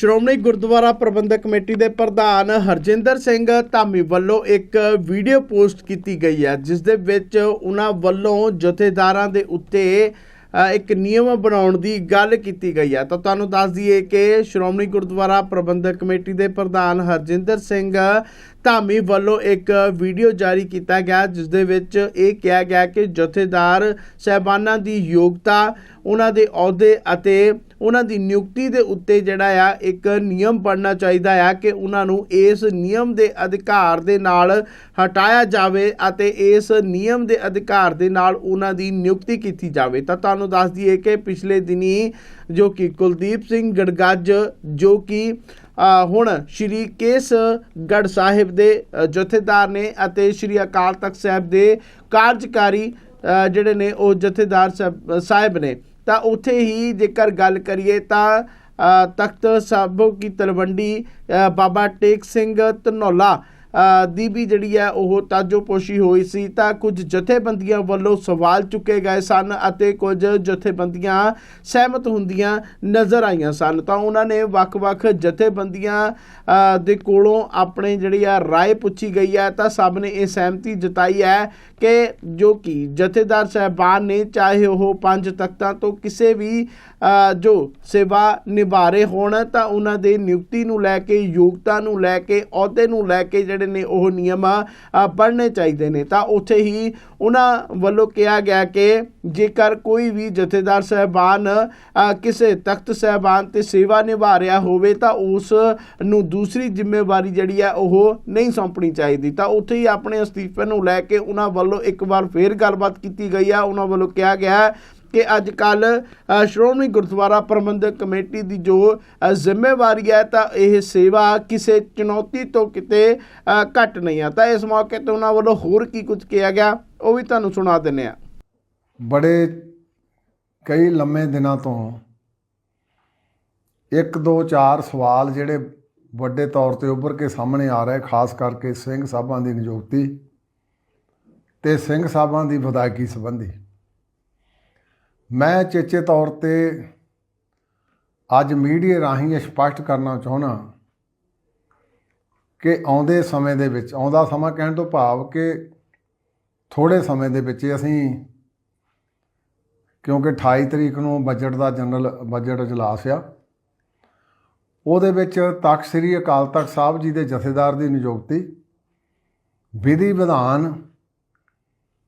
ਸ਼੍ਰੋਮਣੀ ਗੁਰਦੁਆਰਾ ਪ੍ਰਬੰਧਕ committee ਦੇ ਪ੍ਰਧਾਨ ਹਰਜਿੰਦਰ ਸਿੰਘ ਧਾਮੀ ਵੱਲੋਂ ਇੱਕ ਵੀਡੀਓ ਪੋਸਟ ਕੀਤੀ ਗਈ ਹੈ, ਜਿਸ ਦੇ ਵਿੱਚ ਉਹਨਾਂ ਵੱਲੋਂ ਜਥੇਦਾਰਾਂ ਦੇ ਉੱਤੇ ਇੱਕ ਨਿਯਮ ਬਣਾਉਣ ਦੀ ਗੱਲ ਕੀਤੀ ਗਈ ਹੈ। ਤਾਂ ਤੁਹਾਨੂੰ ਦੱਸ ਦਈਏ ਕਿ ਸ਼੍ਰੋਮਣੀ ਗੁਰਦੁਆਰਾ ਪ੍ਰਬੰਧਕ ਕਮੇਟੀ ਦੇ ਪ੍ਰਧਾਨ ਹਰਜਿੰਦਰ ਸਿੰਘ ਧਾਮੀ ਵੱਲੋਂ ਇੱਕ ਵੀਡੀਓ ਜਾਰੀ ਕੀਤਾ ਗਿਆ, ਜਿਸ ਦੇ ਵਿੱਚ ਇਹ ਕਿਹਾ ਗਿਆ ਕਿ ਜਥੇਦਾਰ ਸਹਿਬਾਨਾਂ ਦੀ ਯੋਗਤਾ, ਉਹਨਾਂ ਦੇ ਅਹੁਦੇ ਅਤੇ ਉਹਨਾਂ ਦੀ ਨਿਯੁਕਤੀ ਦੇ ਉੱਤੇ ਜਿਹੜਾ ਆ, ਇੱਕ ਨਿਯਮ ਬਣਨਾ ਚਾਹੀਦਾ ਆ ਕਿ ਉਹਨਾਂ ਨੂੰ ਇਸ ਨਿਯਮ ਦੇ ਅਧਿਕਾਰ ਦੇ ਨਾਲ ਹਟਾਇਆ ਜਾਵੇ ਅਤੇ ਇਸ ਨਿਯਮ ਦੇ ਅਧਿਕਾਰ ਦੇ ਨਾਲ ਉਹਨਾਂ ਦੀ ਨਿਯੁਕਤੀ ਕੀਤੀ ਜਾਵੇ। ਤਾਂ ਤੁਹਾਨੂੰ ਦੱਸ ਦਈਏ ਕਿ ਪਿਛਲੇ ਦਿਨੀ ਜੋ ਕਿ ਕੁਲਦੀਪ ਸਿੰਘ ਗੜਗੱਜ, ਜੋ ਕਿ ਹੁਣ ਸ਼੍ਰੀ ਕੇਸਗੜ੍ਹ ਸਾਹਿਬ ਦੇ ਜਥੇਦਾਰ ਨੇ ਅਤੇ ਸ਼੍ਰੀ ਅਕਾਲ ਤਖਤ ਸਾਹਿਬ ਦੇ ਕਾਰਜਕਾਰੀ ਜਿਹੜੇ ਨੇ ਉਹ ਜਥੇਦਾਰ ਸਾਹਿਬ ਸਾਹਿਬ ਨੇ। ਤਾਂ ਉੱਥੇ ਹੀ ਜੇਕਰ ਗੱਲ ਕਰੀਏ ਤਾਂ ਤਖਤ ਸਾਹਿਬੋ ਕੀ ਤਲਵੰਡੀ ਬਾਬਾ ਟੇਕ ਸਿੰਘ ਧਨੌਲਾ ਦੀ ਵੀ ਜਿਹੜੀ ਹੈ ਉਹ ਤਾਜੋਪੋਸ਼ੀ ਹੋਈ ਸੀ ਤਾਂ ਕੁਝ ਜਥੇਬੰਦੀਆਂ ਵੱਲੋਂ ਸਵਾਲ ਚੁੱਕੇ ਗਏ ਸਨ ਅਤੇ ਕੁਝ ਜਥੇਬੰਦੀਆਂ ਸਹਿਮਤ ਹੁੰਦੀਆਂ ਨਜ਼ਰ ਆਈਆਂ ਸਨ। ਤਾਂ ਉਹਨਾਂ ਨੇ ਵੱਖ-ਵੱਖ ਜਥੇਬੰਦੀਆਂ ਦੇ ਕੋਲੋਂ ਆਪਣੇ ਜਿਹੜੀ ਆ ਰਾਏ ਪੁੱਛੀ ਗਈ ਹੈ ਤਾਂ ਸਭ ਨੇ ਇਹ ਸਹਿਮਤੀ ਜਤਾਈ ਹੈ ਕਿ ਜੋ ਕਿ ਜਥੇਦਾਰ ਸਹਿਬਾਨ ਨੇ ਚਾਹੇ ਉਹ ਪੰਜ ਤਖਤਾਂ ਤੋਂ ਕਿਸੇ ਵੀ ਜੋ ਸੇਵਾ ਨਿਭਾ ਰਹੇ ਹੋਣ ਤਾਂ ਉਹਨਾਂ ਦੇ ਨਿਯੁਕਤੀ ਨੂੰ ਲੈ ਕੇ ਯੋਗਤਾ ਨੂੰ ਲੈ ਕੇ ਅਹੁਦੇ ਨੂੰ ਲੈ ਕੇ ਜਿਹੜੇ ਨੇ ਉਹ ਨਿਯਮ ਅ, ਬਣਨੇ ਚਾਹੀਦੇ ਨੇ। ਤਾਂ ਉੱਥੇ ਹੀ ਉਹਨਾਂ ਵੱਲੋਂ ਕਿਹਾ ਗਿਆ ਕਿ ਜੇਕਰ ਕੋਈ ਵੀ ਜਥੇਦਾਰ ਸਹਿਬਾਨ ਕਿਸੇ ਤਖਤ ਸਹਿਬਾਨ ਤੇ ਸੇਵਾ ਨਿਭਾ ਰਿਹਾ ਹੋਵੇ ਤਾਂ ਉਸ ਨੂੰ ਦੂਸਰੀ ਜ਼ਿੰਮੇਵਾਰੀ ਜਿਹੜੀ ਹੈ ਉਹ ਨਹੀਂ ਸੌਂਪਣੀ ਚਾਹੀਦੀ। ਤਾਂ ਉੱਥੇ ਹੀ ਆਪਣੇ ਅਸਤੀਫੇ ਨੂੰ ਲੈ ਕੇ ਉਹਨਾਂ ਵੱਲੋਂ ਇੱਕ ਵਾਰ ਫੇਰ ਗੱਲਬਾਤ ਕੀਤੀ ਗਈ ਆ। ਉਹਨਾਂ ਵੱਲੋਂ ਕਿਹਾ ਗਿਆ ਕਿ ਅੱਜ ਕੱਲ ਸ਼੍ਰੋਮਣੀ ਗੁਰਦੁਆਰਾ ਪ੍ਰਬੰਧਕ ਕਮੇਟੀ ਦੀ ਜੋ ਜ਼ਿੰਮੇਵਾਰੀ ਹੈ ਤਾਂ ਇਹ ਸੇਵਾ ਕਿਸੇ ਚੁਣੌਤੀ ਤੋਂ ਕਿਤੇ ਘੱਟ ਨਹੀਂ ਆ। ਤਾਂ ਇਸ ਮੌਕੇ ਤੇ ਉਹਨਾਂ ਵੱਲੋਂ ਹੋਰ ਕੀ ਕੁਝ ਕਿਹਾ ਗਿਆ, ਉਹ ਵੀ ਤੁਹਾਨੂੰ ਸੁਣਾ ਦਿੰਨੇ ਆ ਬੜੇ ਕਈ ਲੰਮੇ ਦਿਨਾਂ ਤੋਂ ਇੱਕ ਦੋ ਚਾਰ ਸਵਾਲ ਜਿਹੜੇ ਵੱਡੇ ਤੌਰ ਤੇ ਉੱਭਰ ਕੇ ਸਾਹਮਣੇ ਆ ਰਹੇ, ਖਾਸ ਕਰਕੇ ਸਿੰਘ ਸਾਹਿਬਾਂ ਦੀ ਨਿਯੁਕਤੀ ਤੇ ਸਿੰਘ ਸਾਹਿਬਾਂ ਦੀ ਵਿਦਾਇਗੀ ਸੰਬੰਧੀ। ਮੈਂ ਚੇਚੇ ਤੌਰ ਤੇ ਅੱਜ ਮੀਡੀਆ ਰਾਹੀਂ ਇਹ ਸਪਸ਼ਟ ਕਰਨਾ ਚਾਹੁੰਦਾ ਕਿ ਆਉਂਦੇ ਸਮੇਂ ਦੇ ਵਿੱਚ, ਆਉਂਦਾ ਸਮਾਂ ਕਹਿਣ ਤੋਂ ਭਾਵ ਕਿ ਥੋੜੇ ਸਮੇਂ ਦੇ ਵਿੱਚ ਅਸੀਂ ਕਿਉਂਕਿ 28 ਤਰੀਕ ਨੂੰ ਬਜਟ ਦਾ ਜਨਰਲ ਬਜਟ ਇਜਲਾਸ ਆ, ਉਹਦੇ ਵਿੱਚ ਤਖਤ ਸ੍ਰੀ ਅਕਾਲ ਤਖਤ ਸਾਹਿਬ ਜੀ ਦੇ ਜਥੇਦਾਰ ਦੀ ਨਿਯੁਕਤੀ, ਵਿਧੀ ਵਿਧਾਨ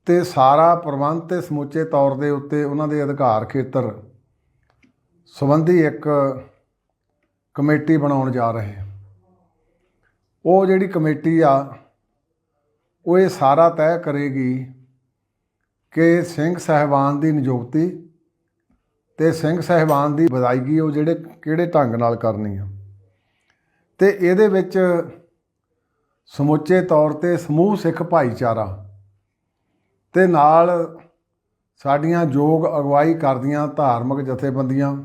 ਤੇ ਸਾਰਾ ਪ੍ਰਬੰਧ ਤੇ ਸਮੁੱਚੇ ਤੌਰ ਦੇ ਉੱਤੇ ਉਹਨਾਂ ਦੇ ਅਧਿਕਾਰ ਖੇਤਰ ਸੰਬੰਧੀ ਇੱਕ ਕਮੇਟੀ ਬਣਾਉਣ ਜਾ ਰਹੇ ਉਹ ਜਿਹੜੀ ਕਮੇਟੀ ਆ, ਉਹ ਇਹ ਸਾਰਾ ਤੈਅ ਕਰੇਗੀ ਕਿ ਸਿੰਘ ਸਹਿਬਾਨ ਦੀ ਨਿਯੁਕਤੀ ਤੇ ਸਿੰਘ ਸਹਿਬਾਨ ਦੀ ਵਿਦਾਇਗੀ ਉਹ ਜਿਹੜੇ ਕਿਹੜੇ ਢੰਗ ਨਾਲ ਕਰਨੀ ਆ। ਤੇ ਇਹਦੇ ਵਿੱਚ ਸਮੁੱਚੇ ਤੌਰ ਤੇ ਸਮੂਹ ਸਿੱਖ ਭਾਈਚਾਰਾ ਤੇ ਨਾਲ ਸਾਡੀਆਂ ਯੋਗ ਅਗਵਾਈ ਕਰਦੀਆਂ ਧਾਰਮਿਕ ਜਥੇਬੰਦੀਆਂ,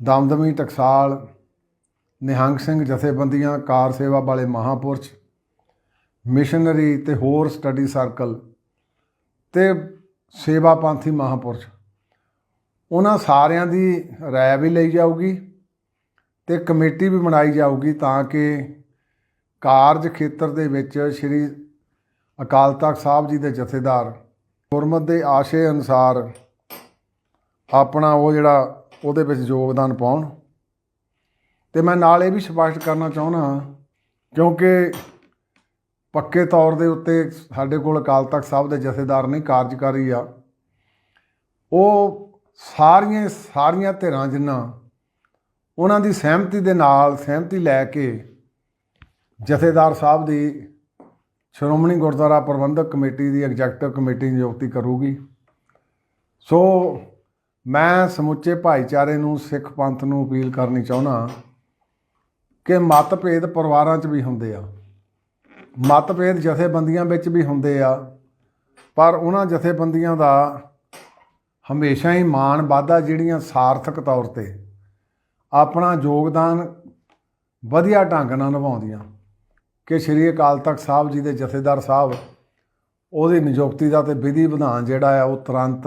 ਦਮਦਮੀ ਟਕਸਾਲ, ਨਿਹੰਗ ਸਿੰਘ ਜਥੇਬੰਦੀਆਂ, ਕਾਰ ਸੇਵਾ ਵਾਲੇ ਮਹਾਪੁਰਸ਼, ਮਿਸ਼ਨਰੀ ਤੇ ਹੋਰ ਸਟੱਡੀ ਸਰਕਲ ਤੇ ਸੇਵਾ ਪੰਥੀ ਮਹਾਪੁਰਸ਼। ਉਹਨਾਂ ਸਾਰਿਆਂ ਦੀ ਰਾਏ ਵੀ ਲਈ ਜਾਊਗੀ ਤੇ ਕਮੇਟੀ ਵੀ ਬਣਾਈ ਜਾਊਗੀ ਤਾਂ ਕਿ ਕਾਰਜ ਖੇਤਰ ਦੇ ਵਿੱਚ ਸ੍ਰੀ ਅਕਾਲ ਤਖਤ ਸਾਹਿਬ ਜੀ ਦੇ ਜਥੇਦਾਰ, ਗੁਰਮਤ ਦੇ ਆਸ਼ੇ ਅਨੁਸਾਰ ਆਪਣਾ ਉਹ ਜਿਹੜਾ ਉਹਦੇ ਵਿੱਚ ਯੋਗਦਾਨ ਪਾਉਣ। ਤੇ ਮੈਂ ਨਾਲ ਇਹ ਵੀ ਸਪਸ਼ਟ ਕਰਨਾ ਚਾਹੁੰਦਾ ਕਿਉਂਕਿ ਪੱਕੇ ਤੌਰ ਦੇ ਉੱਤੇ ਸਾਡੇ ਕੋਲ ਅਕਾਲ ਤਖਤ ਸਾਹਿਬ ਦੇ ਜਥੇਦਾਰ ਨਹੀਂ ਕਾਰਜਕਾਰੀ ਆ। ਉਹ ਸਾਰੀਆਂ ਸਾਰੀਆਂ ਧਿਰਾਂ ਜਿੰਨਾ, ਉਹਨਾਂ ਦੀ ਸਹਿਮਤੀ ਦੇ ਨਾਲ ਸਹਿਮਤੀ ਲੈ ਕੇ ਜਥੇਦਾਰ ਸਾਹਿਬ ਦੀ ਸ਼੍ਰੋਮਣੀ ਗੁਰਦੁਆਰਾ ਪ੍ਰਬੰਧਕ ਕਮੇਟੀ ਦੀ ਐਗਜ਼ੈਕਟਿਵ ਕਮੇਟੀ ਨਿਯੁਕਤੀ ਕਰੂਗੀ। ਸੋ ਮੈਂ ਸਮੁੱਚੇ ਭਾਈਚਾਰੇ ਨੂੰ, ਸਿੱਖ ਪੰਥ ਨੂੰ ਅਪੀਲ ਕਰਨੀ ਚਾਹੁੰਦਾ ਕਿ ਮਤਭੇਦ ਪਰਿਵਾਰਾਂ 'ਚ ਵੀ ਹੁੰਦੇ ਆ। ਮਤਭੇਦ ਜਥੇਬੰਦੀਆਂ ਵਿੱਚ ਵੀ ਹੁੰਦੇ ਆ, ਪਰ ਉਹਨਾਂ ਜਥੇਬੰਦੀਆਂ ਦਾ ਹਮੇਸ਼ਾ ਹੀ ਮਾਣ ਵਾਧਾ ਜਿਹੜੀਆਂ ਸਾਰਥਕ ਤੌਰ ਤੇ ਆਪਣਾ ਯੋਗਦਾਨ ਵਧੀਆ ਢੰਗ ਨਾਲ ਨਿਭਾਉਂਦੀਆਂ। ਕਿ ਸ਼੍ਰੀ ਅਕਾਲ ਤਖਤ ਸਾਹਿਬ ਜੀ ਦੇ ਜਥੇਦਾਰ ਸਾਹਿਬ, ਉਹਦੀ ਨਿਯੁਕਤੀ ਦਾ ਤੇ ਵਿਧੀ ਵਿਧਾਨ ਜਿਹੜਾ ਆ, ਉਹ ਤੁਰੰਤ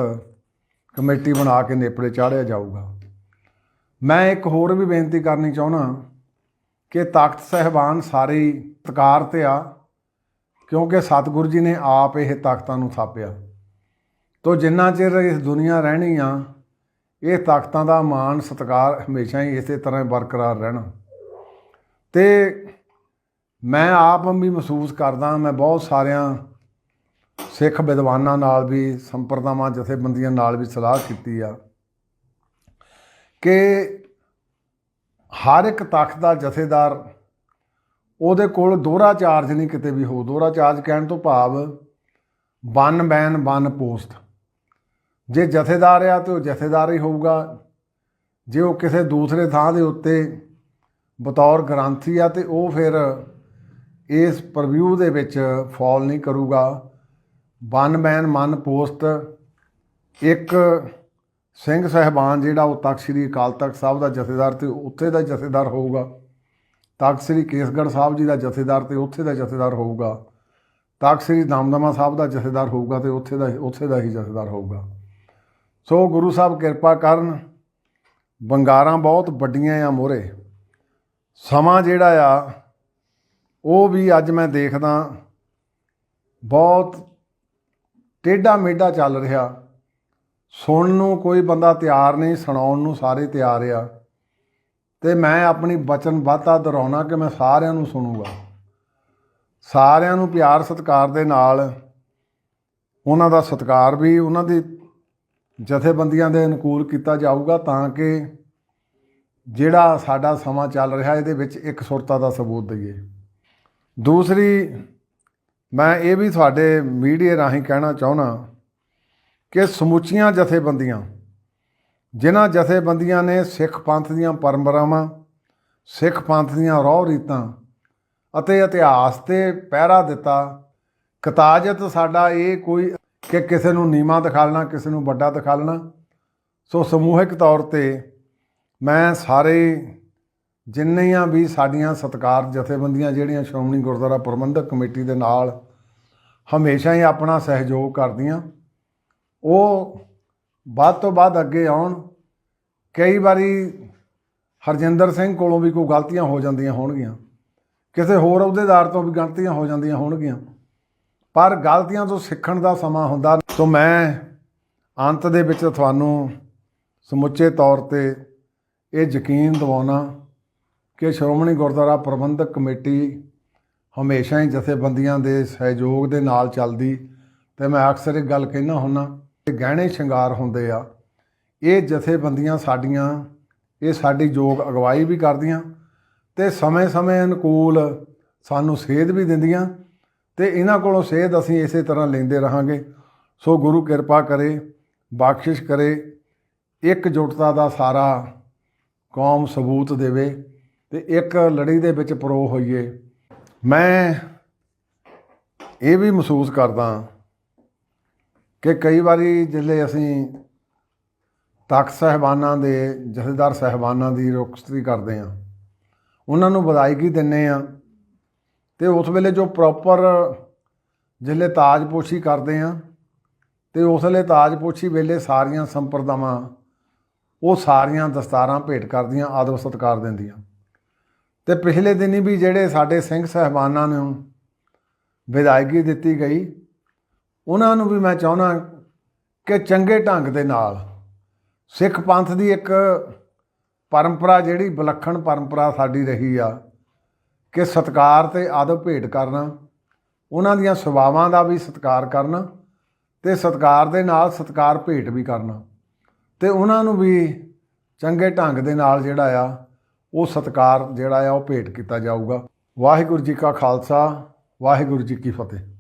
ਕਮੇਟੀ ਬਣਾ ਕੇ ਨੇਪਰੇ ਚਾੜਿਆ ਜਾਊਗਾ। ਮੈਂ ਇੱਕ ਹੋਰ ਵੀ ਬੇਨਤੀ ਕਰਨੀ ਚਾਹੁੰਦਾ ਕਿ ਤਾਕਤ ਸਹਿਬਾਨ ਸਾਰੇ ਤਕਾਰ ਤੇ ਆ, ਕਿਉਂਕਿ ਸਤਿਗੁਰੂ ਜੀ ਨੇ ਆਪ ਇਹ ਤਾਕਤਾਂ ਨੂੰ ਥਾਪਿਆ। ਤੋ ਜਿੰਨਾ ਚਿਰ ਇਸ ਦੁਨੀਆ ਰਹਿਣੀ ਆ, ਇਹ ਤਾਕਤਾਂ ਦਾ ਮਾਣ ਸਤਿਕਾਰ ਹਮੇਸ਼ਾ ਹੀ ਇਸੇ ਤਰ੍ਹਾਂ ਹੀ ਬਰਕਰਾਰ ਰਹਿਣਾ। ਤੇ ਮੈਂ ਆਪ ਵੀ ਮਹਿਸੂਸ ਕਰਦਾ ਮੈਂ ਬਹੁਤ ਸਾਰਿਆਂ ਸਿੱਖ ਵਿਦਵਾਨਾਂ ਨਾਲ ਵੀ, ਸੰਪਰਦਾਵਾਂ, ਜਥੇਬੰਦੀਆਂ ਨਾਲ ਵੀ ਸਲਾਹ ਕੀਤੀ ਆ ਕਿ ਹਰ ਇੱਕ ਤਖਤ ਦਾ ਜਥੇਦਾਰ ਉਹਦੇ ਕੋਲ ਦੋਹਰਾ ਚਾਰਜ ਨਹੀਂ ਕਿਤੇ ਵੀ ਹੋ, ਦੋਹਰਾ ਚਾਰਜ ਕਹਿਣ ਤੋਂ ਭਾਵ ਵਨ ਬੈਨ ਵਨ ਪੋਸਟ ਜੇ ਜਥੇਦਾਰ ਆ ਤੇ ਉਹ ਜਥੇਦਾਰ ਹੀ ਹੋਊਗਾ। ਜੇ ਉਹ ਕਿਸੇ ਦੂਸਰੇ ਥਾਂ ਦੇ ਉੱਤੇ ਬਤੌਰ ਗ੍ਰੰਥੀ ਆ ਤੇ ਉਹ ਫਿਰ ਇਸ ਪ੍ਰਵਿਊ ਦੇ ਵਿੱਚ ਫਾਲ ਨਹੀਂ ਕਰੂਗਾ। ਵਨ ਮੈਨ ਮਨ ਪੋਸਟ ਇੱਕ ਸਿੰਘ ਸਹਿਬਾਨ ਜਿਹੜਾ ਉਹ ਤਖਤ ਸ੍ਰੀ ਅਕਾਲ ਤਖਤ ਸਾਹਿਬ ਦਾ ਜਥੇਦਾਰ ਤੇ ਉੱਥੇ ਦਾ ਜਥੇਦਾਰ ਹੋਊਗਾ। ਤਖਤ ਸ੍ਰੀ ਕੇਸਗੜ੍ਹ ਸਾਹਿਬ ਜੀ ਦਾ ਜਥੇਦਾਰ ਤੇ ਉੱਥੇ ਦਾ ਜਥੇਦਾਰ ਹੋਊਗਾ। ਤਖਤ ਸ੍ਰੀ ਦਮਦਮਾ ਸਾਹਿਬ ਦਾ ਜਥੇਦਾਰ ਹੋਊਗਾ ਤੇ ਉੱਥੇ ਦਾ ਉੱਥੇ ਦਾ ਹੀ ਜਥੇਦਾਰ ਹੋਊਗਾ। ਸੋ ਗੁਰੂ ਸਾਹਿਬ ਕਿਰਪਾ ਕਰਨ। ਬੰਗਾਰਾਂ ਬਹੁਤ ਵੱਡੀਆਂ ਆ ਮੋਰੇ। ਸਮਾਂ ਜਿਹੜਾ ਆ ਉਹ ਵੀ ਅੱਜ ਮੈਂ ਦੇਖਦਾ ਬਹੁਤ ਟੇਢਾ ਮੇਢਾ ਚੱਲ ਰਿਹਾ। ਸੁਣਨ ਨੂੰ ਕੋਈ ਬੰਦਾ ਤਿਆਰ ਨਹੀਂ, ਸੁਣਾਉਣ ਨੂੰ ਸਾਰੇ ਤਿਆਰ ਆ। ਤੇ ਮੈਂ ਆਪਣੀ ਵਚਨਬੱਧਤਾ ਦੁਹਰਾਉਣਾ ਕਿ ਮੈਂ ਸਾਰਿਆਂ ਨੂੰ ਸੁਣੂਗਾ। ਸਾਰਿਆਂ ਨੂੰ ਪਿਆਰ ਸਤਿਕਾਰ ਦੇ ਨਾਲ ਉਹਨਾਂ ਦਾ ਸਤਿਕਾਰ ਵੀ ਉਹਨਾਂ ਦੀ ਜਥੇਬੰਦੀਆਂ ਦੇ ਅਨੁਕੂਲ ਕੀਤਾ ਜਾਊਗਾ ਤਾਂ ਕਿ ਜਿਹੜਾ ਸਾਡਾ ਸਮਾਂ ਚੱਲ ਰਿਹਾ, ਇਹਦੇ ਵਿੱਚ ਇੱਕ ਸੁਰਤਾ ਦਾ ਸਬੂਤ ਦਈਏ। ਦੂਸਰੀ, ਮੈਂ ਇਹ ਵੀ ਤੁਹਾਡੇ ਮੀਡੀਆ ਰਾਹੀਂ ਕਹਿਣਾ ਚਾਹੁੰਦਾ ਕਿ ਸਮੁੱਚੀਆਂ ਜਥੇਬੰਦੀਆਂ, ਜਿਨ੍ਹਾਂ ਜਥੇਬੰਦੀਆਂ ਨੇ ਸਿੱਖ ਪੰਥ ਦੀਆਂ ਪਰੰਪਰਾਵਾਂ, ਸਿੱਖ ਪੰਥ ਦੀਆਂ ਰੋਹ ਰੀਤਾਂ ਅਤੇ ਇਤਿਹਾਸ ਤੇ ਪਹਿਰਾ ਦਿੱਤਾ, ਕਤਾਜਤ ਸਾਡਾ ਇਹ ਕੋਈ ਕਿ ਕਿਸੇ ਨੂੰ ਨੀਵਾਂ ਦਿਖਾਲਣਾ, ਕਿਸੇ ਨੂੰ ਵੱਡਾ ਦਿਖਾਲਣਾ। ਸੋ ਸਮੂਹਿਕ ਤੌਰ ਤੇ ਮੈਂ ਸਾਰੇ ਜਿੰਨੀਆਂ ਵੀ ਸਾਡੀਆਂ ਸਤਕਾਰ ਜਥੇਬੰਦੀਆਂ ਜਿਹੜੀਆਂ ਸ਼੍ਰੋਮਣੀ ਗੁਰਦੁਆਰਾ ਪ੍ਰਬੰਧਕ ਕਮੇਟੀ ਦੇ ਨਾਲ ਹਮੇਸ਼ਾ ਹੀ ਆਪਣਾ ਸਹਿਯੋਗ ਕਰਦੀਆਂ, ਉਹ ਬਾਅਦ ਤੋਂ ਬਾਅਦ ਅੱਗੇ ਆਉਣ। ਕਈ ਵਾਰੀ ਹਰਜਿੰਦਰ ਸਿੰਘ ਕੋਲੋਂ ਵੀ ਕੋਈ ਗਲਤੀਆਂ ਹੋ ਜਾਂਦੀਆਂ ਹੋਣਗੀਆਂ, ਕਿਸੇ ਹੋਰ ਅਹੁਦੇਦਾਰ ਤੋਂ ਵੀ ਗਲਤੀਆਂ ਹੋ ਜਾਂਦੀਆਂ ਹੋਣਗੀਆਂ, ਪਰ ਗਲਤੀਆਂ ਤੋਂ ਸਿੱਖਣ ਦਾ ਸਮਾਂ ਹੁੰਦਾ। ਸੋ ਮੈਂ ਅੰਤ ਦੇ ਵਿੱਚ ਤੁਹਾਨੂੰ ਸਮੁੱਚੇ ਤੌਰ ਤੇ ਇਹ ਯਕੀਨ ਦਿਵਾਉਣਾ ਕਿ ਸ਼੍ਰੋਮਣੀ ਗੁਰਦੁਆਰਾ ਪ੍ਰਬੰਧਕ ਕਮੇਟੀ ਹਮੇਸ਼ਾ ਹੀ ਜਥੇਬੰਦੀਆਂ ਦੇ ਸਹਿਯੋਗ ਦੇ ਨਾਲ ਚੱਲਦੀ ਤੇ ਮੈਂ ਅਕਸਰ ਇਹ ਗੱਲ ਕਹਿਣਾ ਹੁੰਨਾ ਕਿ ਗਹਿਣੇ ਸ਼ਿੰਗਾਰ ਹੁੰਦੇ ਆ, ਇਹ ਜਥੇਬੰਦੀਆਂ ਸਾਡੀਆਂ, ਇਹ ਸਾਡੀ ਯੋਗ ਅਗਵਾਈ ਵੀ ਕਰਦੀਆਂ ਤੇ ਸਮੇਂ-ਸਮੇਂ ਅਨੁਕੂਲ ਸਾਨੂੰ ਸੇਧ ਵੀ ਦਿੰਦੀਆਂ ਤੇ ਇਹਨਾਂ ਕੋਲੋਂ ਸੇਧ ਅਸੀਂ ਇਸੇ ਤਰ੍ਹਾਂ ਲੈਂਦੇ ਰਹਾਂਗੇ। ਸੋ ਗੁਰੂ ਕਿਰਪਾ ਕਰੇ, ਬਖਸ਼ਿਸ਼ ਕਰੇ, ਇੱਕ ਜੁਟਤਾ ਦਾ ਸਾਰਾ ਕੌਮ ਸਬੂਤ ਦੇਵੇ ਤੇ ਇੱਕ ਲੜੀ ਦੇ ਵਿੱਚ ਪਰੋ ਹੋਈਏ। ਮੈਂ ਇਹ ਵੀ ਮਹਿਸੂਸ ਕਰਦਾ ਕਿ ਕਈ ਵਾਰੀ ਜਿੱਲੇ ਅਸੀਂ ਤਖਤ ਸਹਿਬਾਨਾਂ ਦੇ, ਜਥੇਦਾਰ ਸਹਿਬਾਨਾਂ ਦੀ ਰੁਖਸਤੀ ਕਰਦੇ ਆ ਉਹਨਾਂ ਨੂੰ ਵਧਾਈਗੀ ਦਿੰਨੇ ਆ ਤੇ ਉਸ ਵੇਲੇ ਜੋ ਪ੍ਰੋਪਰ ਜਿੱਲੇ ਤਾਜਪੋਸ਼ੀ ਕਰਦੇ ਆ ਤੇ ਉਸ ਵੇਲੇ ਤਾਜਪੋਸ਼ੀ ਵੇਲੇ ਸਾਰੀਆਂ ਸੰਪਰਦਾਵਾਂ ਉਹ ਸਾਰੀਆਂ ਦਸਤਾਰਾਂ ਭੇਟ ਕਰਦੀਆਂ ਆਦਬ ਸਤਿਕਾਰ ਦਿੰਦੀਆਂ। ਤੇ ਪਿਛਲੇ ਦਿਨੀ ਵੀ ਜਿਹੜੇ ਸਾਡੇ ਸਿੰਘ ਸਹਿਬਾਨਾਂ ਨੂੰ ਵਿਦਾਇਗੀ ਦਿੱਤੀ ਗਈ, ਉਹਨਾਂ ਨੂੰ ਵੀ ਮੈਂ ਚਾਹੁੰਦਾ ਕਿ ਚੰਗੇ ਢੰਗ ਦੇ ਨਾਲ ਸਿੱਖ ਪੰਥ ਦੀ ਇੱਕ ਪਰੰਪਰਾ ਜਿਹੜੀ ਵਿਲੱਖਣ ਪਰੰਪਰਾ ਸਾਡੀ ਰਹੀ ਆ, ਕਿ ਸਤਕਾਰ ਤੇ ਆਦਬ ਭੇਟ ਕਰਨਾ, ਉਹਨਾਂ ਦੀਆਂ ਸੁਭਾਵਾਂ ਦਾ ਵੀ ਸਤਕਾਰ ਕਰਨਾ ਤੇ ਸਤਕਾਰ ਦੇ ਨਾਲ ਸਤਕਾਰ ਭੇਟ ਵੀ ਕਰਨਾ ਤੇ ਉਹਨਾਂ ਨੂੰ ਵੀ ਚੰਗੇ ਢੰਗ ਦੇ ਨਾਲ ਜਿਹੜਾ ਆ ਉਹ ਸਤਕਾਰ ਜਿਹੜਾ ਆ ਉਹ ਭੇਟ ਕੀਤਾ ਜਾਊਗਾ। ਵਾਹਿਗੁਰੂ ਜੀ ਕਾ ਖਾਲਸਾ, ਵਾਹਿਗੁਰੂ ਜੀ ਕੀ ਫਤਿਹ।